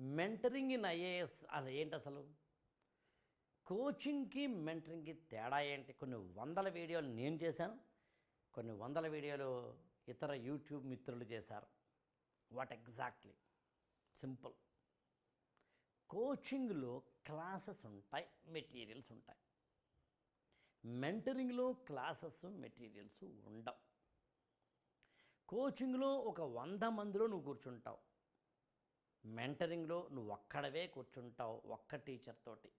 Mentoring in IAS అసలు ఏంటి అసలు? కోచింగ్కి మెంటరింగ్కి తేడా ఏంటి? కొన్ని వందల వీడియోలు నేను చేశాను. కొన్ని వందల వీడియోలు ఇతర యూట్యూబ్ మిత్రులు చేశారు. వాట్ ఎగ్జాక్ట్లీ సింపుల్ కోచింగ్లో క్లాసెస్ ఉంటాయి మెటీరియల్స్ ఉంటాయి. మెంటరింగ్లో క్లాసెస్ మెటీరియల్స్ ఉండవు. కోచింగ్లో ఒక వంద మందిలో నువ్వు కూర్చుంటావు. మెంటరింగ్లో నువ్వు ఒక్కడవే కూర్చుంటావు ఒక్క టీచర్ తోటి.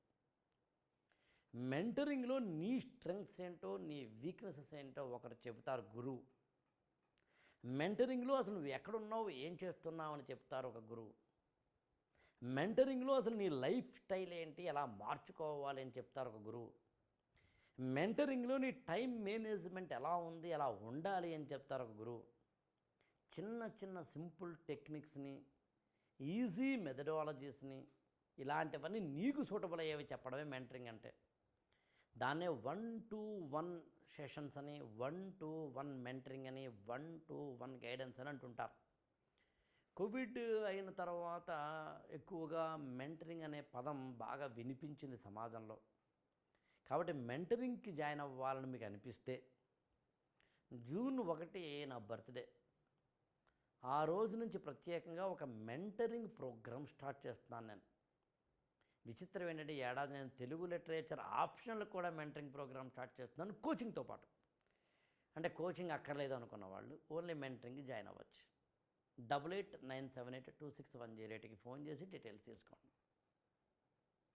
మెంటరింగ్లో నీ స్ట్రెంగ్స్ ఏంటో నీ వీక్నెసెస్ ఏంటో ఒకరు చెబుతారు గురువు. మెంటరింగ్లో అసలు నువ్వు ఎక్కడున్నావు ఏం చేస్తున్నావు అని చెప్తారు ఒక గురువు. మెంటరింగ్లో అసలు నీ లైఫ్ స్టైల్ ఏంటి ఎలా మార్చుకోవాలి అని చెప్తారు ఒక గురువు. మెంటరింగ్లో నీ టైం మేనేజ్మెంట్ ఎలా ఉంది ఎలా ఉండాలి అని చెప్తారు ఒక గురువు. చిన్న చిన్న సింపుల్ టెక్నిక్స్ని ఈజీ మెథడాలజీస్ని ఇలాంటివన్నీ నీకు సూటబుల్ అయ్యేవి చెప్పడమే మెంటరింగ్ అంటే. దాన్నే వన్ టు వన్ సెషన్స్ అని వన్ టు వన్ మెంటరింగ్ అని వన్ టు వన్ గైడెన్స్ అని అంటుంటారు. కోవిడ్ అయిన తర్వాత ఎక్కువగా మెంటరింగ్ అనే పదం బాగా వినిపించింది సమాజంలో. కాబట్టి మెంటరింగ్కి జాయిన్ అవ్వాలని మీకు అనిపిస్తే జూన్ ఒకటి నా బర్త్డే. ఆ రోజు నుంచి ప్రత్యేకంగా ఒక మెంటరింగ్ ప్రోగ్రామ్ స్టార్ట్ చేస్తున్నాను నేను. విచిత్రం ఏంటంటే ఏడాది నేను తెలుగు లిటరేచర్ ఆప్షన్లు కూడా మెంటరింగ్ ప్రోగ్రామ్ స్టార్ట్ చేస్తున్నాను కోచింగ్తో పాటు. అంటే కోచింగ్ అక్కర్లేదు అనుకున్న వాళ్ళు ఓన్లీ మెంటరింగ్ జాయిన్ అవ్వచ్చు. Double eight nine seven eight two six one zero ఎయిట్కి ఫోన్ చేసి డీటెయిల్స్ తీసుకోండి.